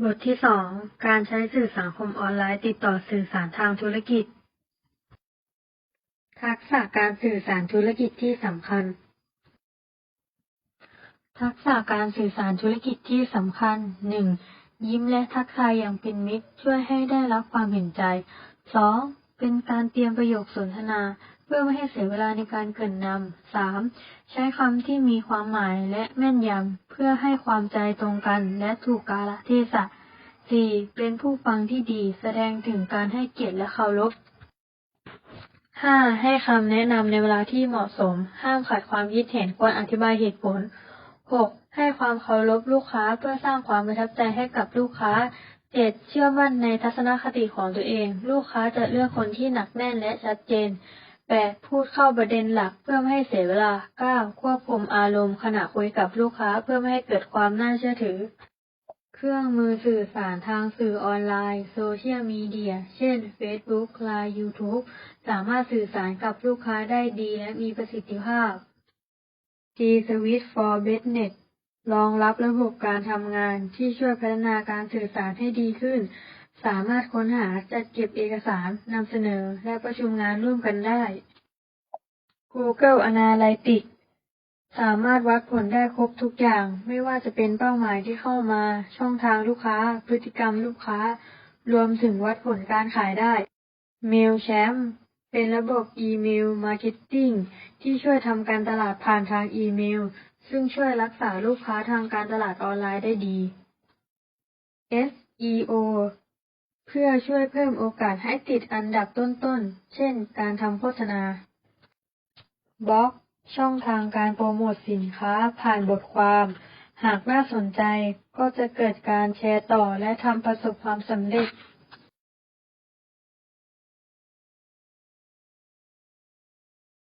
บทที่สอง การใช้สื่อสังคมออนไลน์ติดต่อสื่อสารทางธุรกิจ ทักษะการสื่อสารธุรกิจที่สำคัญ ทักษะการสื่อสารธุรกิจที่สำคัญ 1. ยิ้มและทักทายอย่างเป็นมิตรช่วยให้ได้รับความเห็นใจ 2. เป็นการเตรียมประโยคสนทนา พื่อไม่ให้เสียเวลาในการเกรินนำ 3. ใช้คำที่มีความหมายและแม่นยำเพื่อให้ความใจตรงกันและถูกกาลเทศะ 4. เป็นผู้ฟังที่ดีแสดงถึงการให้เกียรติและเคารพ 5. ให้คำแนะนำในเวลาที่เหมาะสม ห้ามขัดความคิดเห็นควรอธิบายเหตุผล 6. ให้ความเคารพลูกค้าเพื่อสร้างความประทับใจให้กับลูกค้า 7. เชื่อมั่นในทัศนคติของตัวเอง ลูกค้าจะเลือกคนที่หนักแน่นและชัดเจน 8. พูดเข้าประเด็นหลักเพื่อไม่ให้เสียเวลา 9. ควบคุมอารมณ์ขณะคุยกับลูกค้าเพื่อไม่ให้เกิดความน่าเชื่อถือ เครื่องมือสื่อสารทางสื่อออนไลน์ โซเชียลมีเดีย เช่น Facebook Line YouTube สามารถสื่อสารกับลูกค้าได้ดีและมีประสิทธิภาพ G Suite for Business รองรับระบบการทำงานที่ช่วยพัฒนาการสื่อสารให้ดีขึ้น สามารถค้นหาจัดเก็บเอกสารนำเสนอและประชุมงานร่วมกันได้ Google Analytics สามารถวัดผลได้ครบทุกอย่าง ไม่ว่าจะเป็นเป้าหมายที่เข้ามา ช่องทางลูกค้า พฤติกรรมลูกค้า รวมถึงวัดผลการขายได้ Mailchimp เป็นระบบอีเมลมาร์เก็ตติ้งที่ช่วยทำการตลาดผ่านทางอีเมล ซึ่งช่วยรักษาลูกค้าทางการตลาดออนไลน์ได้ดี SEO เพื่อช่วยเพิ่มโอกาสให้ติดอันดับต้นๆ เช่น การทำโฆษณาบล็อก ช่องทางการโปรโมทสินค้าผ่านบทความ หากน่าสนใจก็จะเกิดการแชร์ต่อและทำประสบความสำเร็จ